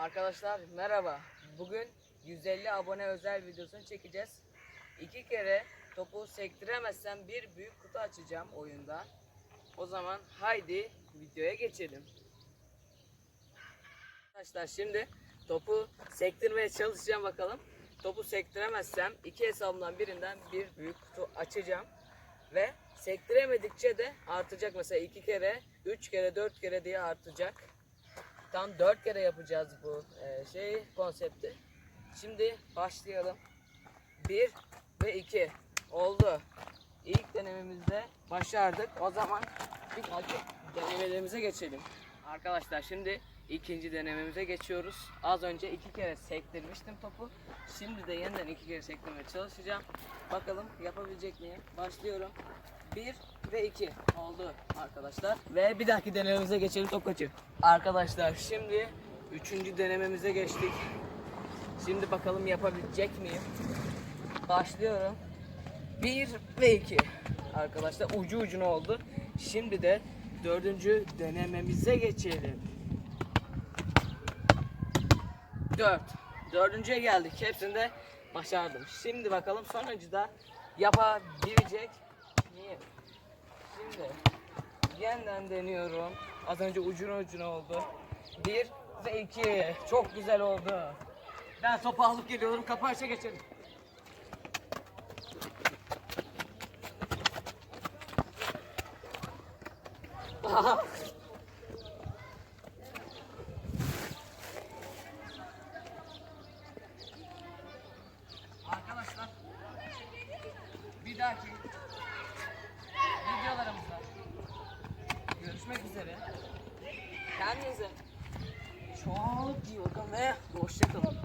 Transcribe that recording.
Arkadaşlar merhaba. Bugün 150 abone özel videosunu çekeceğiz. İki kere topu sektiremezsem bir büyük kutu açacağım oyunda. O zaman haydi videoya geçelim. Arkadaşlar şimdi topu sektirmeye çalışacağım bakalım. Topu sektiremezsem iki hesabımdan birinden bir büyük kutu açacağım. Ve sektiremedikçe de artacak. Mesela iki kere, üç kere, dört kere diye artacak. Tam dört kere yapacağız bu e, şey konsepti. Şimdi başlayalım. Bir ve iki oldu. İlk denememizde başardık. O zaman bir dahaki denemelerimize geçelim. Arkadaşlar şimdi ikinci denememize geçiyoruz. Az önce iki kere sektirmiştim topu. Şimdi de yeniden iki kere sektirmeye çalışacağım. Bakalım yapabilecek miyim? Başlıyorum. Bir ve iki oldu arkadaşlar. Ve bir dahaki denememize geçelim top kaçıyor. Arkadaşlar şimdi üçüncü denememize geçtik. Şimdi bakalım yapabilecek miyim? Başlıyorum. Bir ve iki. Arkadaşlar ucu ucuna oldu. Şimdi de dördüncü denememize geçelim. Dört. Dördüncüye geldik. Hepsinde başardım. Şimdi bakalım sonuncu da yapabilecek miyim? Şimdi yeniden deniyorum. Az önce ucuna ucuna oldu. Bir ve iki. Çok güzel oldu. Ben topu alıp geliyorum. Kapanışa geçelim. Arkadaşlar bir dahaki videolarımızda görüşmek üzere. Kendinize çok iyi bakın ve hoşçakalın.